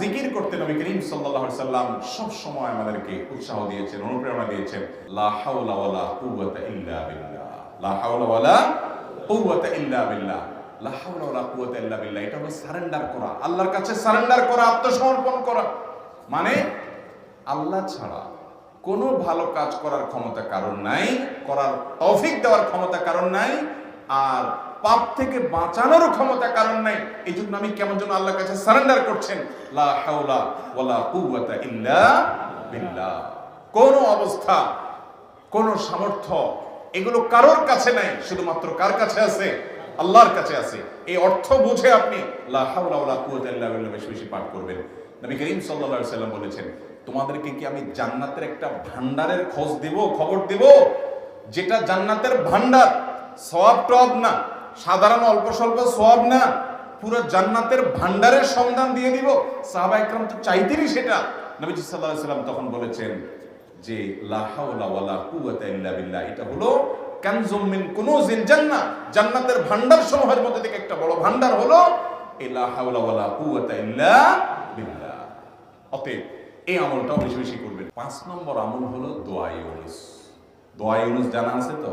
জিকির করতে নবী করিম আলাইহি সাল্লাম সব সময় আমাদেরকে উৎসাহ দিয়েছেন, অনুপ্রেরণা দিয়েছেন এটা সারেন্ডার করা। আল্লাহর কাছে সারেন্ডার করা, আত্মসমর্পণ করা। মানে আল্লাহ ছাড়া কোনো ভালো কাজ করার ক্ষমতা কারণ নাই, করার তৌফিক দেওয়ার ক্ষমতা কারণ নাই, আর পাপ থেকে বাঁচানোরও ক্ষমতা কারণ নাই। এই জন্য আমি কেমন যেন আল্লাহর কাছে সারেন্ডার করছেন। কোন অবস্থা, কোন সামর্থ্য এগুলো কারোর কাছে নাই, শুধুমাত্র কার কাছে আছে? আল্লাহর কাছে আছে। এই অর্থ বুঝে আপনি লা হাওলা বেশি বেশি পাঠ করবেন। নবী করিম সাল্লাল্লাহু সাল্লাম বলেছেন, তোমাদেরকে কি আমি জান্নাতের একটা ভান্ডারের খোঁজ দেব, খবর দেব? যেটা জান্নাতের ভান্ডার সওয়াব টব না। সাধারণ অল্প স্বল্প সব না, পুরো জান্নাতের ভান্ডারের সন্ধান দিয়ে দিব। সাহাবা একরাম তো চাইতেনই সেটা। নবীজি আলাইহি সাল্লাম তখন বলেছেন যে বিল্লাহ, এটা হলো কানজুম মিন কুনুজিল জান্নাহ। জান্নাতের ভান্ডার সমূহের মধ্যে থেকে একটা বড় ভান্ডার হলো লা হাওলা ওয়ালা কুওয়াতা ইল্লা বিল্লাহ। অতএব এই আমলটাও বেশি বেশি করবেন। পাঁচ নম্বর আমল হলো দোয়া ইউনুস। দোয়া ইউনুস জানা আছে তো?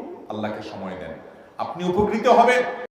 আল্লাহকে সময় দেন। আপনি উপকৃত হবেন।